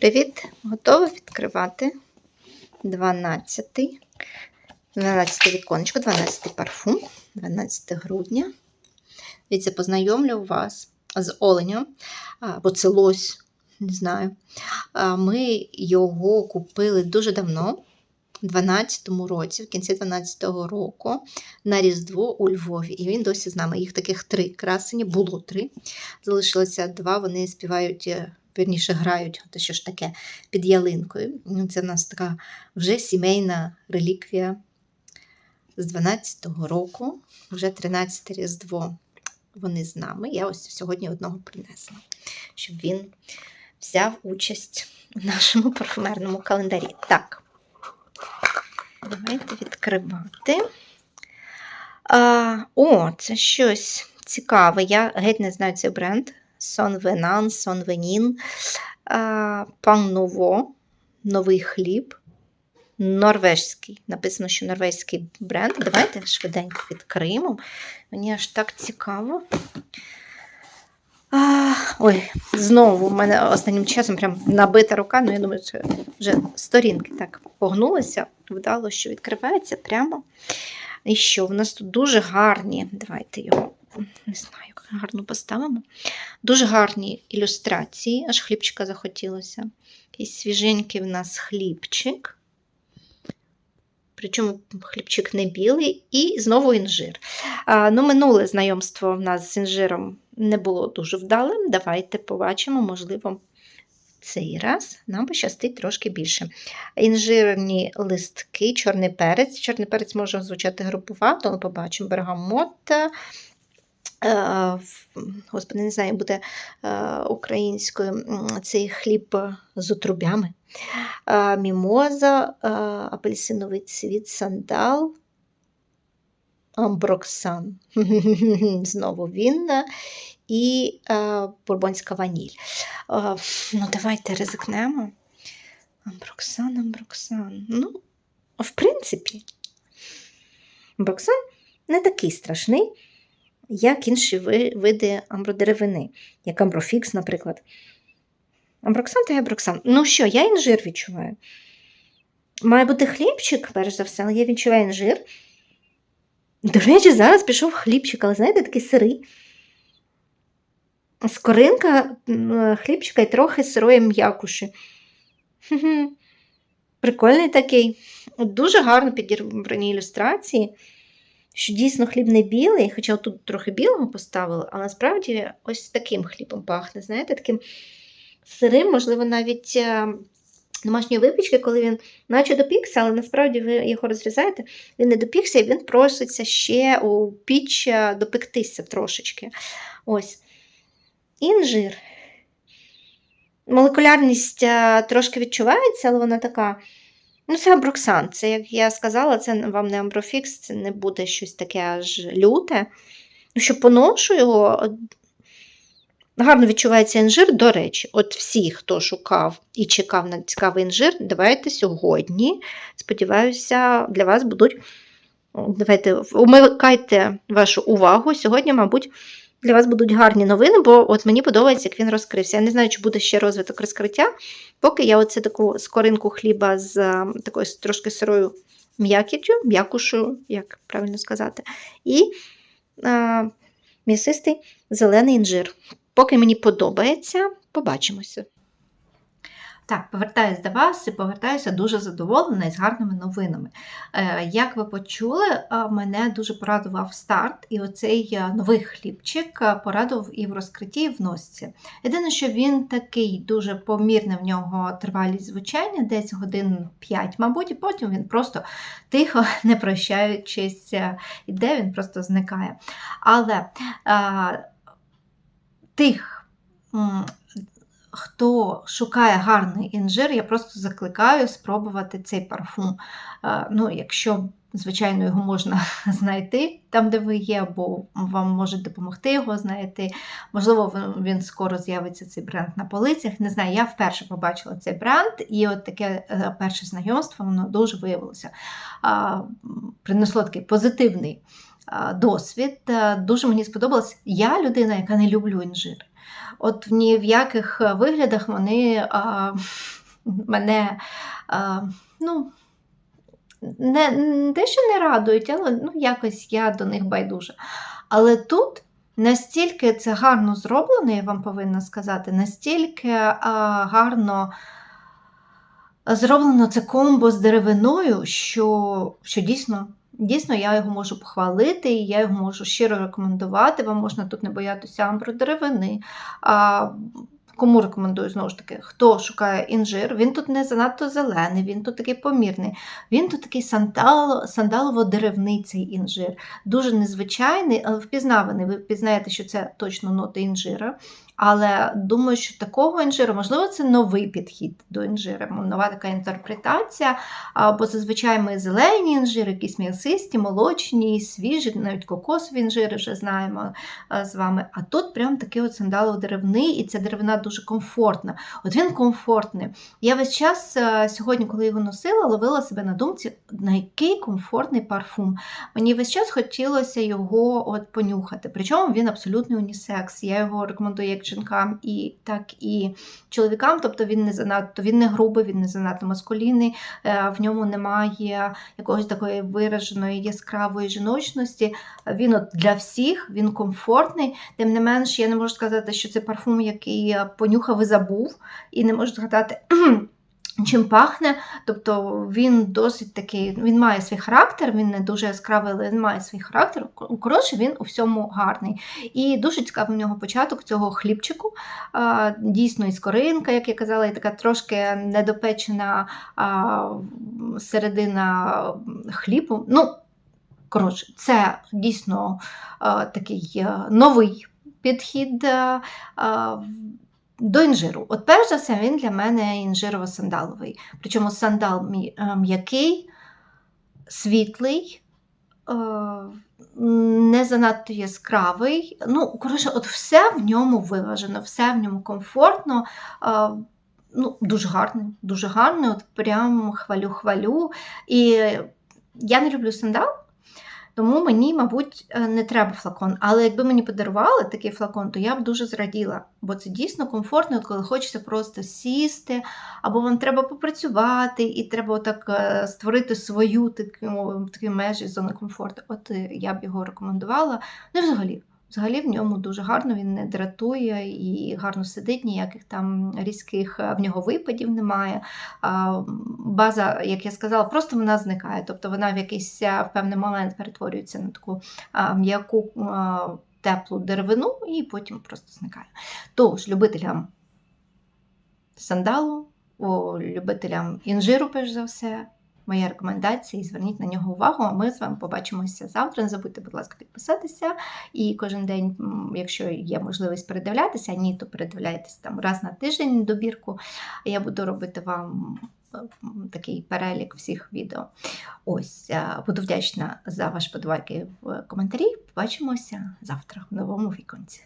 Привіт! Готова відкривати 12 12 віконечко, 12 парфум, 12 грудня. Дивіться, познайомлю вас з оленем, або це лось, не знаю. Ми його купили дуже давно, у 12-му році, в кінці 12-го року, на Різдво у Львові. І він досі з нами. Їх таких три красені, було три. Залишилося два, вони співають. Вірніше грають, те, що ж таке, під ялинкою. Ну, Це в нас така вже сімейна реліквія з 12-го року, вже 13 Різдво. Вони з нами. Я ось сьогодні одного принесла, щоб він взяв участь у нашому парфумерному календарі. Так, давайте відкривати. А, О, це щось цікаве. Я геть не знаю цей бренд. Сонвенан, Сонвенін, Пан Ново, новий хліб. Норвежський. Написано, що норвезький бренд. Давайте швиденько відкриємо. Мені аж так цікаво. А, Ой, знову в мене останнім часом прям набита рука, ну я думаю, що вже сторінки так погнулися, вдало, що відкривається прямо. І що? В нас тут дуже гарні. Давайте його не знаю, як гарно поставимо. Дуже гарні ілюстрації, аж хлібчика захотілося. Якийсь свіженький в нас хлібчик. Причому хлібчик не білий, і знову інжир. А, ну, Минуле знайомство в нас з інжиром не було дуже вдалим. Давайте побачимо, можливо, цей раз нам пощастить трошки більше. Інжирні листки, чорний перець. Чорний перець може звучати грубувато, але побачимо бергамот. Е, Господи, не знаю, буде е, українською цей хліб з отрубями. Е, Мімоза, е, апельсиновий цвіт, сандал, амброксан. Знову він. І е, бурбонська ваніль. Е, ну, давайте ризикнемо. Амброксан, амброксан. Ну, в принципі, амброксан не такий страшний, як інші види амбродеревини, як амброфікс, наприклад. Амброксан та амброксан. Ну що, я інжир відчуваю. Має бути хлібчик, перш за все, але я відчуваю інжир. До речі, зараз пішов хлібчик, але знаєте, такий сирий. Скоринка хлібчика і трохи сирої м'якуші. Прикольний такий. Дуже гарно підібрані ілюстрації, що дійсно хліб не білий, хоча тут трохи білого поставили, а насправді ось таким хлібом пахне. Знаєте, таким сирим, можливо, навіть е, домашньої випічки, коли він наче допікся, але насправді ви його розрізаєте, він не допікся і він проситься ще у піч е, допектися трошечки. Ось. Інжир. Молекулярність е, трошки відчувається, але вона така. Ну, це аброксан. Це, як я сказала, це вам не амброфікс, це не буде щось таке аж люте. Ну, що поношу його, гарно відчувається інжир. До речі, от всі, хто шукав і чекав на цікавий інжир, давайте сьогодні, сподіваюся, для вас будуть. Давайте умикайте вашу увагу. Сьогодні, мабуть, для вас будуть гарні новини, бо от мені подобається, як він розкрився. Я не знаю, чи буде ще розвиток розкриття, поки я оце таку скоринку хліба з а, такою трошки сирою м'якіттю, м'якушою, як правильно сказати, і а, м'ясистий зелений інжир. Поки мені подобається, побачимося. Так, повертаюся до вас і повертаюся дуже задоволена і з гарними новинами. Е, Як ви почули, е, мене дуже порадував старт, і оцей е, новий хлібчик порадував і в розкритті, і в носці. Єдине, що він такий дуже помірний в нього тривалість звучання, десь годин 5, мабуть, і потім він просто тихо, не прощаючись, іде, він просто зникає. Але е, тих. Хто шукає гарний інжир, я просто закликаю спробувати цей парфум. Ну, якщо, звичайно, його можна знайти там, де ви є, або вам можуть допомогти його знайти. Можливо, він- він скоро з'явиться цей бренд на полицях. Не знаю, я вперше побачила цей бренд, і от таке е, перше знайомство воно дуже виявилося. Принесло такий позитивний досвід. Е, Дуже мені сподобалось. Я людина, яка не люблю інжир. От в ні в яких е, виглядах вони а, мене а, ну, не, те, що не радують, але ну, якось я до них байдужа. Але тут настільки це гарно зроблено, я вам повинна сказати, настільки а, гарно зроблено це комбо з деревиною, що, що дійсно. Дійсно, я його можу похвалити, і я його можу щиро рекомендувати. Вам можна тут не боятися амбродеревини. А, Кому рекомендую знову ж таки, хто шукає інжир, він тут не занадто зелений, він тут такий помірний, він тут такий сандал, сандалово-деревний цей інжир. Дуже незвичайний, але впізнаваний. Ви впізнаєте, що це точно ноти інжира. Але думаю, що такого інжиру, можливо, це новий підхід до інжира, нова така інтерпретація. Бо зазвичай ми зелені інжири, якісь м'ясисті, молочні, свіжі, навіть кокосові інжири вже знаємо з вами. А тут прям такий от сандалово-деревний, і ця деревина дуже комфортна. От він комфортний. Я весь час сьогодні, коли його носила, ловила себе на думці, на який комфортний парфум. Мені весь час хотілося його от понюхати. Причому він абсолютний унісекс. Я його рекомендую як жінкам, і так і чоловікам. Тобто він не занадто, він не грубий, він не занадто маскулінний, в ньому немає якогось такої вираженої яскравої жіночності. Він от для всіх, він комфортний. Тим не менш, я не можу сказати, що це парфум, який понюхав і забув, і не можу згадати. Чим пахне, тобто він досить такий, він має свій характер, він не дуже яскравий, але він має свій характер. Коротше, він у всьому гарний. І дуже цікавий в нього початок цього хлібчику. Дійсно, і скоринка, як я казала, і така трошки недопечена середина хлібу. Ну, коротше, це дійсно такий новий підхід. До інжиру. От перш за все, він для мене інжирово-сандаловий. Причому сандал м'який, світлий, не занадто яскравий. Ну, коротше, от все в ньому виважено, все в ньому комфортно. Ну, Дуже гарний, дуже гарний, от прям хвалю-хвалю. І я не люблю сандал. Тому мені, мабуть, е, не треба флакон. Але якби мені подарували такий флакон, то я б дуже зраділа, бо це дійсно комфортно, коли хочеться просто сісти, або вам треба попрацювати, і треба отак е, створити свою таку, такі межі зони комфорту. От е, я б його рекомендувала. Ну взагалі. Взагалі в ньому дуже гарно, він не дратує і гарно сидить, ніяких там різких в нього випадів немає. База, як я сказала, просто вона зникає. Тобто вона в якийсь в певний момент перетворюється на таку м'яку теплу деревину і потім просто зникає. Тож, любителям сандалу, любителям інжиру, перш за все моя рекомендація, і зверніть на нього увагу. А ми з вами побачимося завтра. Не забудьте, будь ласка, підписатися. І кожен день, якщо є можливість передивлятися, ні, то передивляйтесь там раз на тиждень добірку. Я буду робити вам. Такий перелік всіх відео. Ось, буду вдячна за ваші подвайки в коментарі. Побачимося завтра в новому віконці.